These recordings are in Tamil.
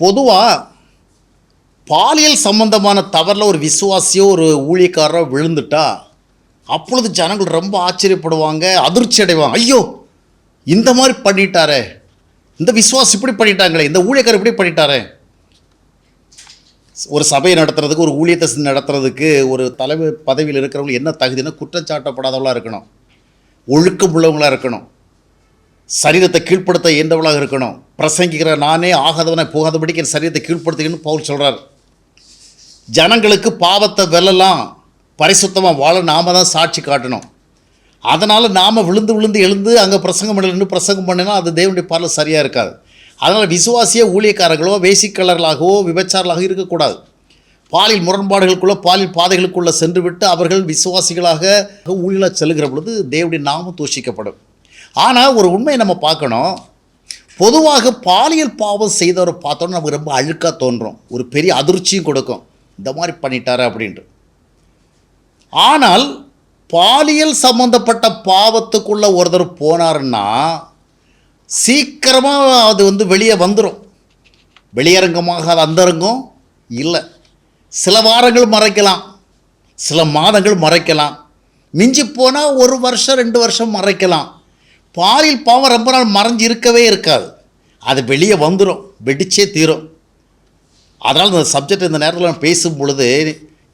பொதுவாக பாலியல் சம்பந்தமான தவறில் ஒரு விசுவாசியோ ஒரு ஊழியக்காரரோ விழுந்துட்டா அப்பொழுது ஜனங்கள் ரொம்ப ஆச்சரியப்படுவாங்க அதிர்ச்சி அடைவாங்க. ஐயோ இந்த மாதிரி பண்ணிட்டாரே. இந்த விசுவாசி இப்படி பண்ணிட்டாங்களே. இந்த ஊழியக்காரர் இப்படி பண்ணிட்டாரே. ஒரு சபையை நடத்துறதுக்கு ஒரு ஊழியத்தை நடத்துறதுக்கு ஒரு தலைமை பதவியில் இருக்கிறவங்க என்ன தகுதினா குற்றச்சாட்டப்படாதவளாக இருக்கணும். ஒழுக்கம் உள்ளவங்களாக இருக்கணும். சரீரத்தை கீழ்ப்படுத்த இயன்றவளாக இருக்கணும். பிரசங்கிக்கிற நானே ஆகாதவனை போகாதபடிக்கு என் சரீரத்தை கீழ்ப்படுத்துகிறேன்னு பவுல் சொல்கிறார் ஜனங்களுக்கு பாவத்தை வெல்லலாம் பரிசுத்தமாக வாழ நாம தான் சாட்சி காட்டணும். அதனால் நாம் விழுந்து விழுந்து எழுந்து அங்கே பிரசங்கம் பண்ணலன்னு பிரசங்கம் பண்ணினா அது தேவனுடைய பார்வை சரியாக இருக்காது. அதனால் விசுவாசிய ஊழியக்காரர்களோ வேசிக்கலர்களாகவோ விபச்சாரலாக இருக்கக்கூடாது. பாலியல் முரண்பாடுகளுக்குள்ளே பாலியல் பாதைகளுக்குள்ளே சென்று விட்டு அவர்கள் விசுவாசிகளாக ஊழியலாக செல்கிற பொழுது தேவனுடைய நாமம் தூஷிக்கப்படும். ஆனால் ஒரு உண்மையை நம்ம பார்க்கணும். பொதுவாக பாலியல் பாவம் செய்தவரை பார்த்தோன்னா நமக்கு ரொம்ப அழுக்காக தோன்றும். ஒரு பெரிய அதிர்ச்சியும் கொடுக்கும். இந்த மாதிரி பண்ணிட்டாரு அப்படின்ட்டு. ஆனால் பாலியல் சம்மந்தப்பட்ட பாவத்துக்குள்ளே ஒருத்தர் போனாருன்னா சீக்கிரமாக அது வந்து வெளியே வந்துடும் வெளியரங்கமாக அது அந்தரங்கம் இல்லை. சில வாரங்கள் மறைக்கலாம். சில மாதங்கள் மறைக்கலாம். மிஞ்சி போனால் ஒரு வருஷம் ரெண்டு வருஷம் மறைக்கலாம். பாலியல் பாவம் ரொம்ப நாள் மறைஞ்சு இருக்கவே இருக்காது. அது வெளியே வந்துடும் வெடிச்சே தீரும். அதனால் இந்த சப்ஜெக்ட் இந்த நேரத்தில் நான் பேசும் பொழுது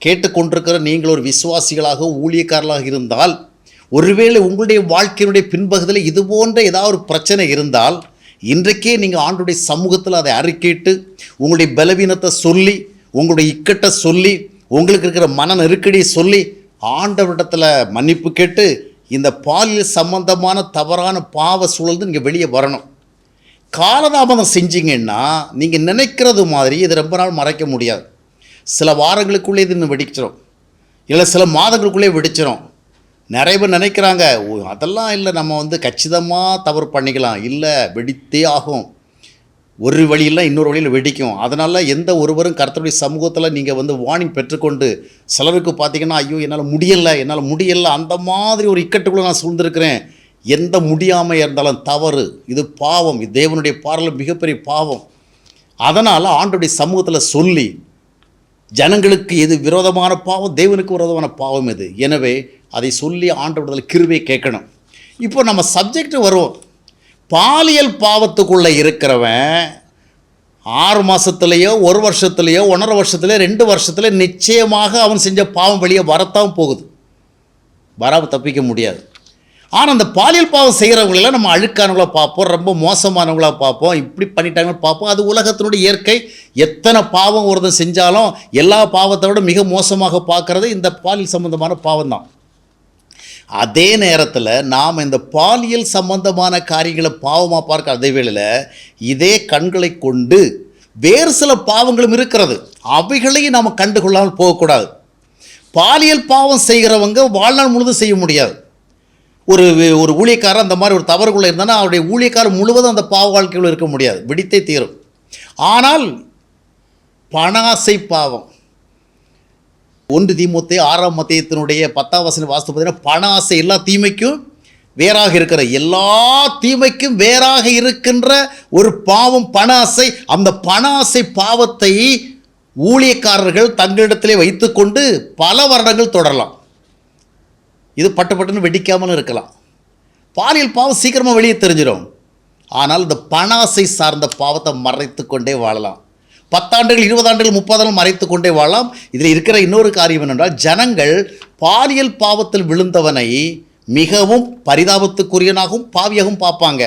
கேட்டுக்கொண்டிருக்கிற நீங்கள் ஒரு விசுவாசிகளாக ஊழியக்காரர்களாக இருந்தால் ஒருவேளை உங்களுடைய வாழ்க்கையினுடைய பின்பகுதியில் இது போன்ற ஏதாவது ஒரு பிரச்சனை இருந்தால் இன்றைக்கே நீங்கள் ஆண்டுடைய சமூகத்தில் அதை அறிக்கையிட்டு உங்களுடைய பலவீனத்தை சொல்லி உங்களுடைய இக்கட்டை சொல்லி உங்களுக்கு இருக்கிற மன நெருக்கடியை சொல்லி ஆண்டவரிடத்தில் மன்னிப்பு கேட்டு இந்த பாலியல் சம்பந்தமான தவறான பாவ சூழல் நீங்கள் வெளியே வரணும். காலதாமதம் செஞ்சீங்கன்னா நீங்கள் நினைக்கிறது மாதிரி இது ரொம்ப நாள் மறைக்க முடியாது. சில வாரங்களுக்குள்ளே இது இன்னும் வெடிச்சிடும் இல்லை சில மாதங்களுக்குள்ளே வெடிச்சிடும் நிறைய பேர் நினைக்கிறாங்க "ஓ, அதெல்லாம் இல்லை நம்ம வந்து கச்சிதமாக தவறு பண்ணிக்கலாம். இல்லை வெடித்தே ஆகும். ஒரு வழியில் இன்னொரு வழியில் வெடிக்கும். அதனால் எந்த ஒருவரும் கருத்துடைய சமூகத்தில் நீங்கள் வந்து வார்னிங் பெற்றுக்கொண்டு சிலருக்கு பார்த்தீங்கன்னா ஐயோ என்னால் முடியலை என்னால் முடியலை அந்த மாதிரி ஒரு இக்கட்டுக்குள்ளே நான் சூழ்ந்திருக்கிறேன். எந்த முடியாமல் இருந்தாலும் தவறு. இது பாவம். இது தேவனுடைய பார்வையில் மிகப்பெரிய பாவம். அதனால் ஆண்டுடைய சமூகத்தில் சொல்லி ஜனங்களுக்கு எது விரோதமான பாவம் தேவனுக்கு விரோதமான பாவம் இது எனவே அதை சொல்லி ஆண்டவரத்தில் கிருவை கேட்கணும். இப்போ நம்ம சப்ஜெக்ட் வருவோம் பாலியல் பாவத்துக்குள்ளே இருக்கிறவன் ஆறு மாதத்துலேயோ ஒரு வருஷத்துலேயோ ஒன்றரை வருஷத்துலேயோ ரெண்டு வருஷத்துல நிச்சயமாக அவன் செஞ்ச பாவம் வெளியே வரத்தான் போகுது. வராமல் தப்பிக்க முடியாது. ஆனால் அந்த பாலியல் பாவம் செய்கிறவங்களெல்லாம் நம்ம அழுக்கானவங்களாக பார்ப்போம் ரொம்ப மோசமானவங்களா பார்ப்போம் இப்படி பண்ணிட்டாங்கன்னு பார்ப்போம். அது உலகத்தினுடைய இயற்கை. எத்தனை பாவம் ஒருத்தன் செஞ்சாலும் எல்லா பாவத்தை விட மிக மோசமாக பார்க்குறது இந்த பாலியல் சம்மந்தமான பாவம் தான் அதே நேரத்தில் நாம் இந்த பாலியல் சம்பந்தமான காரியங்களை பாவமாக பார்க்க அதே வேளையில் இதே கண்களை கொண்டு வேறு சில பாவங்களும் இருக்கிறது. அவைகளையும் நாம் கண்டுகொள்ளாமல் போகக்கூடாது. பாலியல் பாவம் செய்கிறவங்க வாழ்நாள் முழுதும் செய்ய முடியாது. ஒரு ஒரு ஊழியக்காரர் அந்த மாதிரி ஒரு தவறுக்குள்ளே இருந்தானா அவருடைய ஊழியக்காரர் முழுவதும் அந்த பாவ வாழ்க்கையில் இருக்க முடியாது. விடித்தே தீரும். ஆனால் பணாசை பாவம். ஒன்று தீமுத்தை ஆறாம் மத்தியத்தினுடைய பத்தாம் வசன வாஸ்து பார்த்தீங்கன்னா பண ஆசை எல்லா தீமைக்கும் வேறாக இருக்கிற எல்லா தீமைக்கும் வேறாக இருக்கின்ற ஒரு பாவம் பண ஆசை அந்த பண ஆசை பாவத்தை ஊழியக்காரர்கள் தங்களிடத்திலே வைத்துக்கொண்டு பல வருடங்கள் தொடரலாம். இது பட்டு பட்டுன்னு வெடிக்காமலும் இருக்கலாம். பாலியல் பாவம் சீக்கிரமாக வெளியே தெரிஞ்சிடும். ஆனால் இந்த பணாசை சார்ந்த பாவத்தை மறைத்து கொண்டே வாழலாம். பத்தாண்டுகள் இருபது ஆண்டுகள் முப்பதாண்டுகள் மறைத்து கொண்டே வாழலாம். இதில் இருக்கிற இன்னொரு காரியம் என்னென்றால் ஜனங்கள் பாலியல் பாவத்தில் விழுந்தவனை மிகவும் பரிதாபத்துக்குரியனாகவும் பாவியாகவும் பார்ப்பாங்க.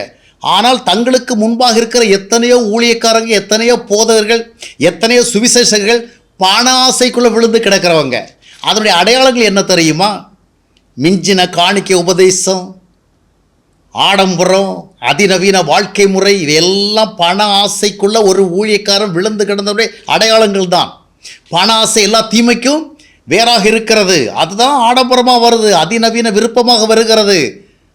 ஆனால் தங்களுக்கு முன்பாக இருக்கிற எத்தனையோ ஊழியக்காரங்க எத்தனையோ போதகர்கள் எத்தனையோ சுவிசேஷர்கள் பண ஆசைக்குள்ளே விழுந்து கிடக்கிறவங்க. அதனுடைய அடையாளங்கள் என்ன தெரியுமா? மிஞ்சின காணிக்க உபதேசம். ஆடம்பரம் அதிநவீன வாழ்க்கை முறை இதையெல்லாம் பண ஆசைக்குள்ள ஒரு ஊழியக்காரன் விழுந்து கிடந்தவுடைய அடையாளங்கள் தான். பண ஆசை எல்லா தீமைக்கும் வேறாக இருக்கிறது. அதுதான் ஆடம்பரமாக வருது அதிநவீன விருப்பமாக வருகிறது.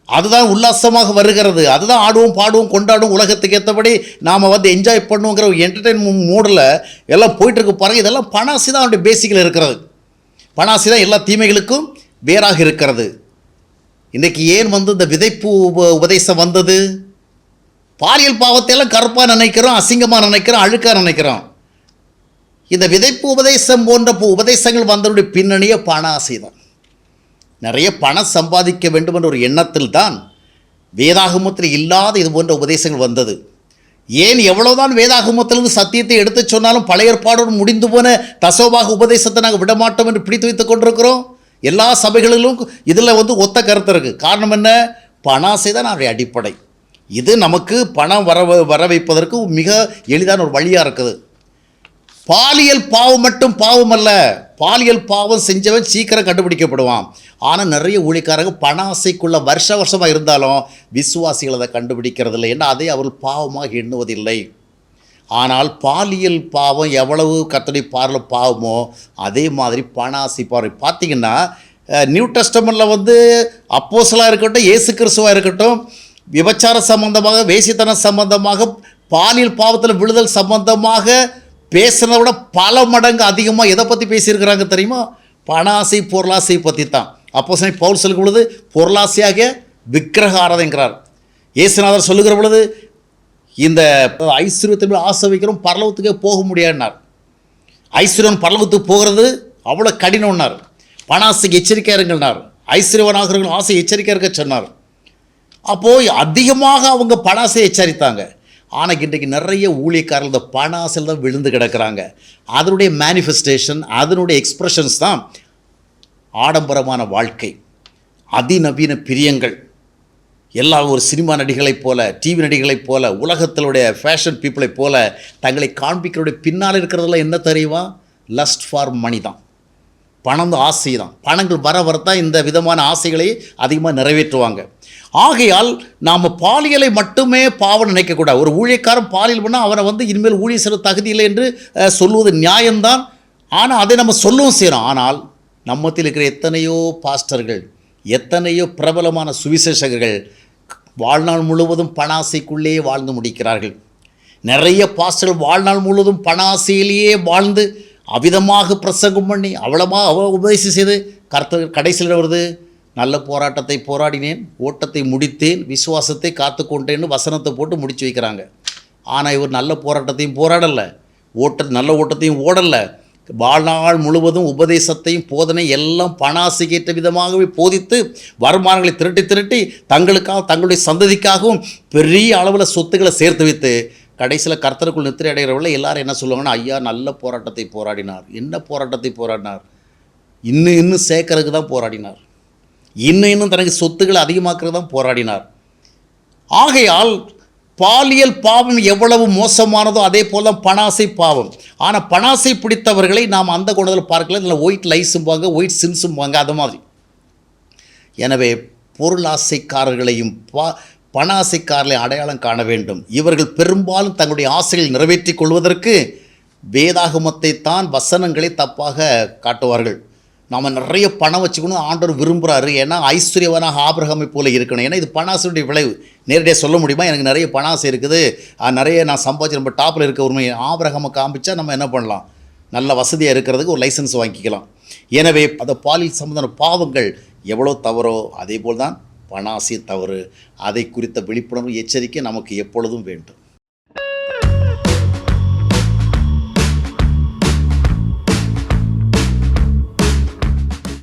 அதுதான் உல்லாசமாக வருகிறது. அதுதான் ஆடுவோம் பாடுவோம் கொண்டாடுவோம் உலகத்துக்கு ஏற்றபடி நாம் வந்து என்ஜாய் பண்ணுவோங்கிற ஒரு என்டர்டெயின்மெண்ட் மூடில் எல்லாம் போயிட்டுருக்கு பாருங்க. இதெல்லாம் பணாசி தான் அவனுடைய பேசிக்கில் இருக்கிறது. பணாசி தான் எல்லா தீமைகளுக்கும் வேறாக இருக்கிறது. இன்றைக்கி ஏன் வந்து இந்த விதைப்பு உப உபதேசம் வந்தது? பாலியல் பாவத்தையெல்லாம் கருப்பாக நினைக்கிறோம் அசிங்கமாக நினைக்கிறோம் அழுக்காக நினைக்கிறோம். இந்த விதைப்பு உபதேசம் போன்ற பு- உபதேசங்கள் வந்தவருடைய பின்னணியே பண ஆசை தான் நிறைய பணம் சம்பாதிக்க வேண்டும் என்ற ஒரு எண்ணத்தில் தான் வேதாகமத்தில் இல்லாத இது போன்ற உபதேசங்கள் வந்தது. ஏன் எவ்வளோதான் வேதாகமத்திலிருந்து சத்தியத்தை எடுத்து சொன்னாலும் பழைய ஏற்பாடோடு முடிந்து போன தசோபாக உபதேசத்தை நாங்கள் விடமாட்டோம் என்று பிடித்து வைத்துக் கொண்டிருக்கிறோம்? எல்லா சபைகளிலும் இதில் வந்து ஒத்த கருத்து இருக்குது காரணம் என்ன? பணாசை தான் அவருடைய அடிப்படை. இது நமக்கு பணம் வர வர வைப்பதற்கு மிக எளிதான ஒரு வழியாக இருக்குது. பாலியல் பாவம் மட்டும் பாவம் அல்ல. பாலியல் பாவம் செஞ்சவன் சீக்கிரம் கண்டுபிடிக்கப்படுவான். ஆனால் நிறைய ஊழிக்காரங்க பணாசைக்குள்ள வருஷ வருஷமாக இருந்தாலும் விசுவாசிகள் அதை கண்டுபிடிக்கிறதில்லை. ஏன்னா அதை அவர்கள் பாவமாக எண்ணுவதில்லை. ஆனால் பாலியல் பாவம் எவ்வளவு கத்தடி பார்ல பாவமோ அதே மாதிரி பணாசி ஆசை பாரு பார்த்தீங்கன்னா நியூ டெஸ்டமெண்ட்டில் வந்து அப்போசலாக இருக்கட்டும் ஏசு கிறிஸ்துவாக இருக்கட்டும் விபச்சார சம்பந்தமாக வேசித்தனம் சம்பந்தமாக பாலியல் பாவத்தில் விழுதல் சம்பந்தமாக பேசுனதை விட பல மடங்கு அதிகமாக எதை பற்றி பேசியிருக்கிறாங்க தெரியுமா? பண ஆசை பொருளாசை பற்றி தான் அப்போ பவுல் சொல்லும் பொழுது பொருளாசையாக விக்கிரக ஆராதங்கிறார் இயேசுநாதர் சொல்லுகிற பொழுது இந்த ஐஸ்வர்யத்தை ஆசை வைக்கிறோம் பரலவத்துக்கே போக முடியாதுன்னார். ஐஸ்வர்யன் பரலவத்துக்கு போகிறது அவ்வளோ கடினம்னார். பணாசைக்கு எச்சரிக்கையாக இருங்கள்னார் ஐஸ்வர்யவனாகிறவர்கள் ஆசை எச்சரிக்கையாக இருக்க சொன்னார். அப்போது அதிகமாக அவங்க பணாசை எச்சரித்தாங்க. ஆனால் இன்றைக்கு நிறைய ஊழியக்காரர்கள் இந்த பணாசையில் தான் விழுந்து கிடக்கிறாங்க. அதனுடைய மேனிஃபெஸ்டேஷன் அதனுடைய எக்ஸ்ப்ரெஷன்ஸ் தான் ஆடம்பரமான வாழ்க்கை. அதிநவீன பிரியங்கள். எல்லா ஒரு சினிமா நடிகளைப் போல டிவி நடிகளைப் போல உலகத்தினுடைய ஃபேஷன் பீப்புளைப் போல தங்களை காண்பிக்கிறோடைய பின்னால் இருக்கிறதெல்லாம் என்ன தெரியுமா? லஸ்ட் ஃபார் மணி தான். பணம் தான் ஆசை தான். பணங்கள் வர வரத்தான் இந்த விதமான ஆசைகளை அதிகமாக நிறைவேற்றுவாங்க. ஆகையால் நாம் பாலியலை மட்டுமே பாவம் நினைக்கக்கூடாது. ஒரு ஊழியக்காரன் பாலியல் பண்ணால் அவனை வந்து இனிமேல் ஊழிய செல்ல தகுதி இல்லை என்று சொல்வது நியாயம்தான். ஆனால் அதை நம்ம சொல்லவும் செய்கிறோம் ஆனால் நம்மத்தில் இருக்கிற எத்தனையோ பாஸ்டர்கள் எத்தனையோ பிரபலமான சுவிசேஷகர்கள் வாழ்நாள் முழுவதும் பணாசைக்குள்ளே வாழ்ந்து முடிக்கிறார்கள். நிறைய பாஸ்டர் வாழ்நாள் முழுவதும் பணாசையிலேயே வாழ்ந்து அவிதமாக பிரசங்கம் பண்ணி அவ்வளவாக அவ உபதேசம் செய்து கர்த்தர் கடைசியில் வருது நல்ல போராட்டத்தை போராடினேன் ஓட்டத்தை முடித்தேன் விசுவாசத்தை காத்து கொண்டேன்னு வசனத்தை போட்டு முடிச்சு வைக்கிறாங்க. ஆனால் இவர் நல்ல போராட்டத்தையும் போராடலை ஓட்ட நல்ல ஓட்டத்தையும் ஓடலை வாழ்நாள் முழுவதும் உபதேசத்தையும் போதனை எல்லாம் பணாசிகேற்ற விதமாகவே போதித்து வருமானங்களை திரட்டி திரட்டி தங்களுக்காக தங்களுடைய சந்ததிக்காகவும் பெரிய அளவில் சொத்துக்களை சேர்த்து வைத்து கடைசியில் கர்த்தருக்குள் நித்திரை அடைகிறவர்கள் எல்லாரும் என்ன சொல்லுவாங்கன்னா ஐயா நல்ல போராட்டத்தை போராடினார். என்ன போராட்டத்தை போராடினார்? இன்னும் இன்னும் சேர்க்கறதுக்கு தான் போராடினார். இன்னும் இன்னும் தனக்கு சொத்துக்களை அதிகமாக்குறது தான் போராடினார். ஆகையால் பாலியல் பாவம் எவ்வளவு மோசமானதோ அதே போல் தான் பணாசை பாவம். ஆனால் பணாசை பிடித்தவர்களை நாம் அந்த குணத்தில் பார்க்கல. இதில் ஒயிட் லைஸும்பாங்க ஒயிட் சின்ஸும்பாங்க அது மாதிரி. எனவே பொருளாசைக்காரர்களையும் பா பணாசைக்காரர்களை அடையாளம் காண வேண்டும். இவர்கள் பெரும்பாலும் தங்களுடைய ஆசைகளை நிறைவேற்றிக் கொள்வதற்கு வேதாகமத்தை தான் வசனங்களை தப்பாக காட்டுவார்கள். நாம் நிறைய பணம் வச்சுக்கணும் ஆண்டவர் விரும்புகிறாரு ஏன்னா ஐஸ்வர்யவனாக ஆபிரகமை போல இருக்கணும். ஏன்னா இது பணாசுடைய விளைவு. நேரடியாக சொல்ல முடியுமா? எனக்கு நிறைய பணாசு இருக்குது. நிறைய நான் சம்பாதிச்சு நம்ம டாப்பில் இருக்க உண்மை ஆபிரகாமை காமிச்சா நம்ம என்ன பண்ணலாம்? நல்ல வசதியாக இருக்கிறதுக்கு ஒரு லைசன்ஸ் வாங்கிக்கலாம். எனவே அந்த பாலியல் சம்பந்தமான பாவங்கள் எவ்வளோ தவறோ அதே போல் தான் பணாசி தவறு. அதை குறித்த விழிப்புணர்வு எச்சரிக்கை நமக்கு எப்பொழுதும் வேண்டும்.